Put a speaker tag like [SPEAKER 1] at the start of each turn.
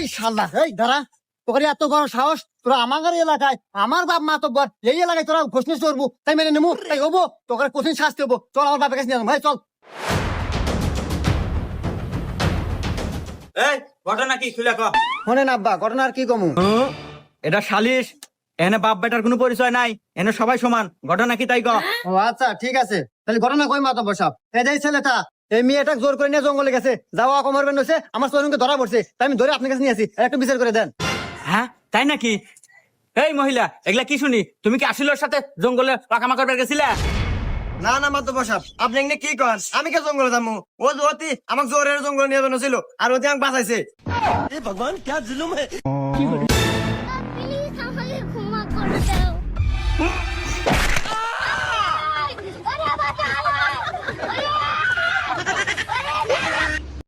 [SPEAKER 1] এই শালা। এই দাঁড়া। তোর এত বড় সাহস তোরা আমার এলাকায় আমার বাপ মা তো বর এই এলাকায় তোরা ঘোষণা করব তাই মেনে নেব? তাই হব তোকে কঠিন শাস্তি হব। চল আমার বাপের কাছে নিয়ে ভাই চল।
[SPEAKER 2] এই ঘটনা কি? খুলে ক
[SPEAKER 1] শোনেন আব্বা ঘটনা আর কি কমু?
[SPEAKER 2] এটা সালিশ। এনে বাপ বেটার কোনো পরিচয় নাই। এনে সবাই সমান। ঘটনা কি তাই ক
[SPEAKER 1] ও আচ্ছা ঠিক আছে। তাহলে ঘটনা কই মাতা বসাব এই যে এই ছেলেটা এই মেয়েটা জোর করে নিয়ে জঙ্গলে গেছে। যাওয়া কমার বেন হয়েছে আমার চরণকে ধরা পড়ছে। তাই আমি ধরে আপনার কাছে নিয়ে আসি একটু বিচার করে দেন।
[SPEAKER 2] হ্যাঁ? তাই নাকি? এই মহিলা এগুলা কি শুনি? তুমি কি আসিলোর সাথে জঙ্গলে পাকামা করবার গেছিলে
[SPEAKER 3] না না মাত্র বসাব আপনি এখানে কি কন? আমি কে জঙ্গলে যাব ও অতি আমাকে জোরের জঙ্গলে নিয়ে ছিল আর অতি আমাকে বাঁচাইছে।
[SPEAKER 4] প্লিজ আমাকে ক্ষমা করে দাও